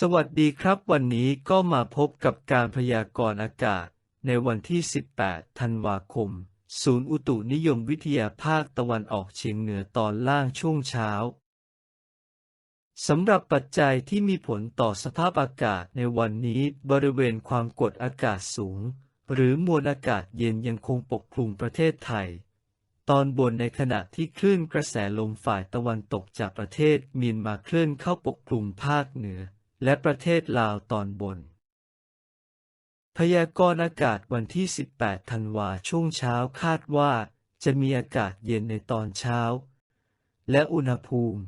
สวัสดีครับ วันนี้ก็มาพบกับการพยากรณ์อากาศ ในวันที่ 18 ธันวาคม ศูนย์อุตุนิยมวิทยาภาคตะวันออกเฉียงเหนือตอนล่างช่วงเช้าสำหรับปัจจัยที่มีผลต่อสภาพอากาศในวันนี้บริเวณความกดอากาศสูง หรือมวลอากาศเย็นยังคงปกคลุมประเทศไทย ตอนบนในขณะที่คลื่นกระแสลมฝ่ายตะวันตกจากประเทศมีนมาเคลื่อนเข้าปกคลุมภาคเหนือ และประเทศลาวตอนบน พยากรณ์อากาศวันที่ 18 ธันวาช่วงเช้าคาดว่าจะมีอากาศเย็นในตอนเช้า และอุณหภูมิ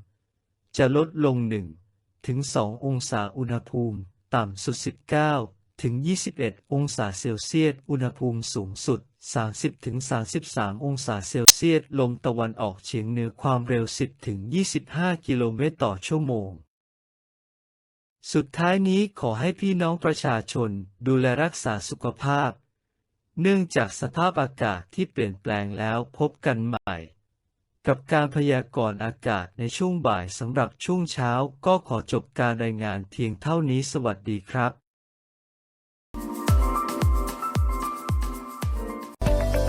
จะลดลง 1 ถึง 2 องศาอุณหภูมิ ต่ำสุด 19 ถึง 21 องศาเซลเซียส อุณหภูมิสูงสุด 30 ถึง 33 องศาเซลเซียส ลมตะวันออกเฉียงเหนือความเร็ว 10 ถึง 25 กิโลเมตรต่อชั่วโมง สุดท้ายนี้ขอให้พี่น้องประชาชนดูแลรักษาสุขภาพ เนื่องจากสภาพอากาศที่เปลี่ยนแปลงแล้วพบกันใหม่ กับการพยากรณ์อากาศในช่วงบ่ายสำหรับช่วงเช้าก็ขอจบการรายงานเพียงเท่านี้สวัสดีครับ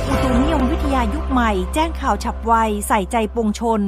อุตุนิยมวิทยายุคใหม่แจ้งข่าวฉับไวใส่ใจปวงชน